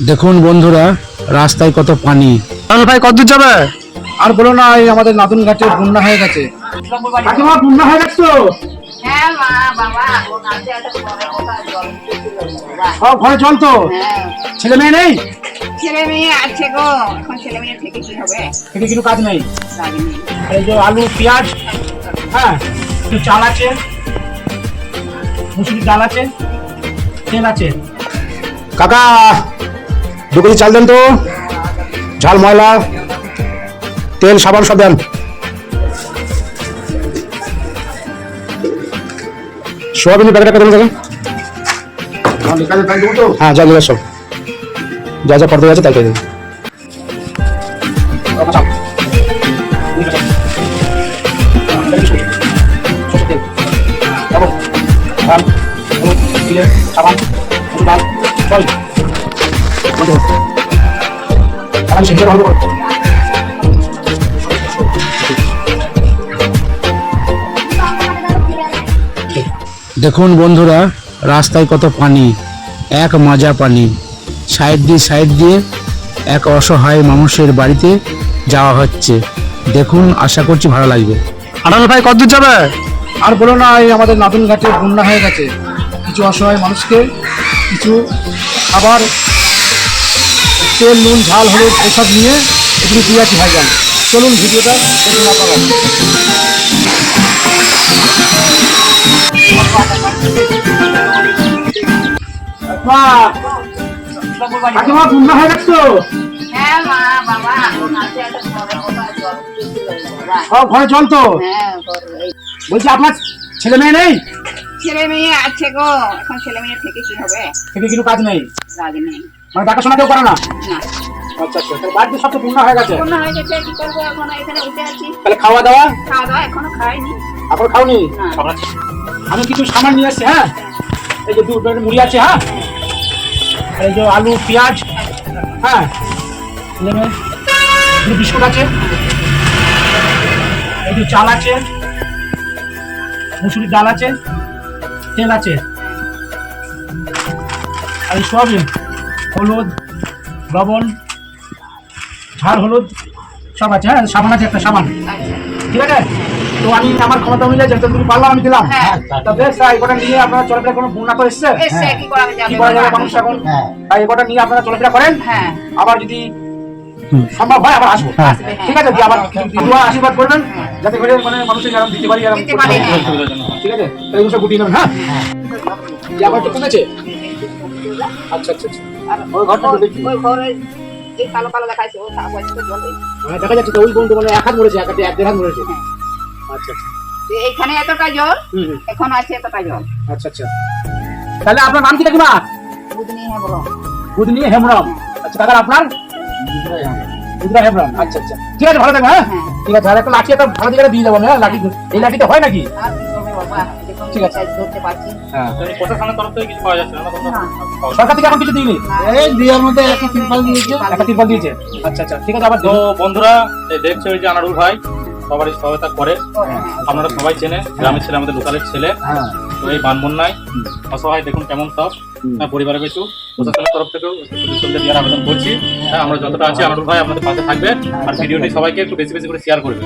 দেখুন বন্ধুরা রাস্তায় কত পানি। তাহলে ভাই কত দূর যাবে? আর বলো না এই আমাদের নাতুন ঘাটে বন্যা হয়ে গেছে। কাকিমা বন্যা হয়ে গেছে হ্যাঁ সব ঘরে জল তো? হ্যাঁ। ছেলে মেয়ে নেই? ছেলে মেয়ে আছে গো এখন ছেলে মেয়ে থেকে কি হবে? এদিকে কিছু কাজ নেই। এই যে আলু পেঁয়াজ হ্যাঁ একটু চাল আছে। ডাল আছে। তেল আছে। কাকা! দু কেজি চাল দেন তো। ঝাল ময়লা, তেল, সাবান সব দেন। সোয়াবিনের প্যাকেট একটা দেবেন হ্যাঁ জল দেবেন সব যা যা করতে আছে তাই করে দেবেন সাবান দেখুন বন্ধুরা, রাস্তায় কত পানি, এক মাজা পানি। সাইড দিয়ে সাইড দিয়ে এক অসহায় মানুষের বাড়িতে যাওয়া হচ্ছে। দেখুন, আশা করছি ভালো লাগবে। আটাল ভাই কত দূর যাবে? আর বলো না, এই আমাদের নাতুন ঘাটে বন্যা হয়ে গেছে। কিছু অসহায় মানুষকে কিছু খাবার তেল নুন ঝাল হলুদ এসব নিয়ে এগুলি দিয়ে আছি ভাইজান। চলুন ভিডিওটা দেখুন আপনারা কাকিমা হয়ে গেছে? তো হ্যাঁ একটা সব ঘরে জল তো। হ্যাঁ বলছি আপনার ছেলে মেয়ে নেই? ছেলে মেয়ে আছে গো এখন ছেলে মেয়ে থেকে কি হবে? থেকে কিছু কাজ নেই? জানি নেই। মানে দেখাশোনা কেউ করে না? আচ্ছা আচ্ছা। তাহলে বাড়িতে সব তো হয়ে গেছে। কোনো হয়ে গেছে কি করব এখন? এখানে উঠে আছি। তাহলে খাওয়া দাওয়া? খাওয়া দাওয়া এখনও খাইনি। এখন খাওনি? আমি কিছু সামান নিয়ে হ্যাঁ? এই যে দু মুড়ি আছে হ্যাঁ? এই যে আলু পেঁয়াজ হ্যাঁ? বিস্কুট আছে। এই যে চাল আছে। মুসুরির ডাল আছে। তেল আছে। আর সোয়াবিন। হলুদ লবণ ঝাল হলুদ সব আছে হ্যাঁ সাবান আছে একটা সাবান। ঠিক আছে? তো আমি আমার ক্ষমতা অনুযায়ী যতটুকু পারলাম আমি দিলাম। হ্যাঁ। তা বেশ তাই গোটা নিয়ে আপনারা চলাফেরা কোনো বন্যা তো এসছে? এসে কি করা যাবে মানুষ এখন? তাই এই গোটা নিয়ে আপনারা চলাফেরা করেন? হ্যাঁ। আবার যদি সম্ভব হয় আবার আসব। হ্যাঁ। ঠিক আছে? আবার দোয়া আশীর্বাদ করবেন যাতে করে মানে মানুষের যেরকম দিতে পারি এরকম দিতে পারি, হ্যাঁ। ঠিক আছে? তাই গুটিয়ে নেবেন হ্যাঁ? আবার একটু কমেছে? আচ্ছা আচ্ছা আচ্ছা। ওই ঘরটা দেখি। ওই ঘরে এই কালো কালো দেখাইছে ও তারপর তো জল এই। মানে দেখা যাচ্ছে ওই বন্ধু মানে এক হাত মরেছে এক হাতে এক দেড় হাত মরেছে। আচ্ছা আচ্ছা। এইখানে এতটা জল হুম হুম। এখন আছে এতটা জল। আচ্ছা আচ্ছা। তাহলে আপনার নাম কি কাকিমা? বলো বুধনি হেমরাম আচ্ছা আপনার? হেমরাম আচ্ছা আচ্ছা। ঠিক আছে ভালো থাকবেন হ্যাঁ? হ্যাঁ। ঠিক আছে আর একটা লাঠি একটা ভালো দিকে দিয়ে যাব হ্যাঁ? লাঠি এই লাঠিটা হয় নাকি? আর বাবা ঠিক আছে। ধরতে পারছি। হ্যাঁ। প্রশাসনের তরফ থেকে কিছু পাওয়া যাচ্ছে না না সরকার থেকে এখন কিছু দিইনি? এই দিয়ার মধ্যে একটা তিরপাল দিয়েছে একটা তিরপাল দিয়েছে। আচ্ছা আচ্ছা ঠিক আছে আবার তো বন্ধুরা দেখছ যে আনারুল ভাই সবারই সহায়তা করে। হ্যাঁ। আপনারা সবাই চেনে গ্রামের ছেলে আমাদের লোকালের ছেলে। হ্যাঁ। তো এই বান বন্যায় অসহায় দেখুন কেমন সব। হ্যাঁ, পরিবারের কিছু। প্রশাসনের তরফ থেকেও সুযোগ দেওয়ার আবেদন করছি। হ্যাঁ আমরা যতটা আছি আনারুল ভাই আপনাদের পাশে থাকবে। আর ভিডিওটি সবাইকে একটু বেশি বেশি করে শেয়ার করবে।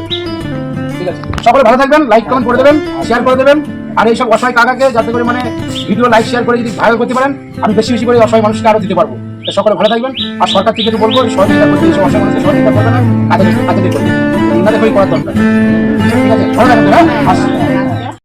ঠিক আছে। সকলে ভালো থাকবেন লাইক কমেন্ট করে দেবেন শেয়ার করে দেবেন। আর এইসব অসহায় কাকাকে যাতে করে মানে ভিডিও লাইক শেয়ার করে যদি ভাইরাল করতে পারেন, আমি বেশি বেশি করে অসহায় মানুষকে আরও দিতে পারব। তো সকলে ভালো থাকবেন। আর সরকার থেকে একটু বলব সহযোগিতা করতে এইসব সহযোগিতা করবে না, কাজে কাজে করবে। করার দরকার। ঠিক আছে? ভালো হ্যাঁ?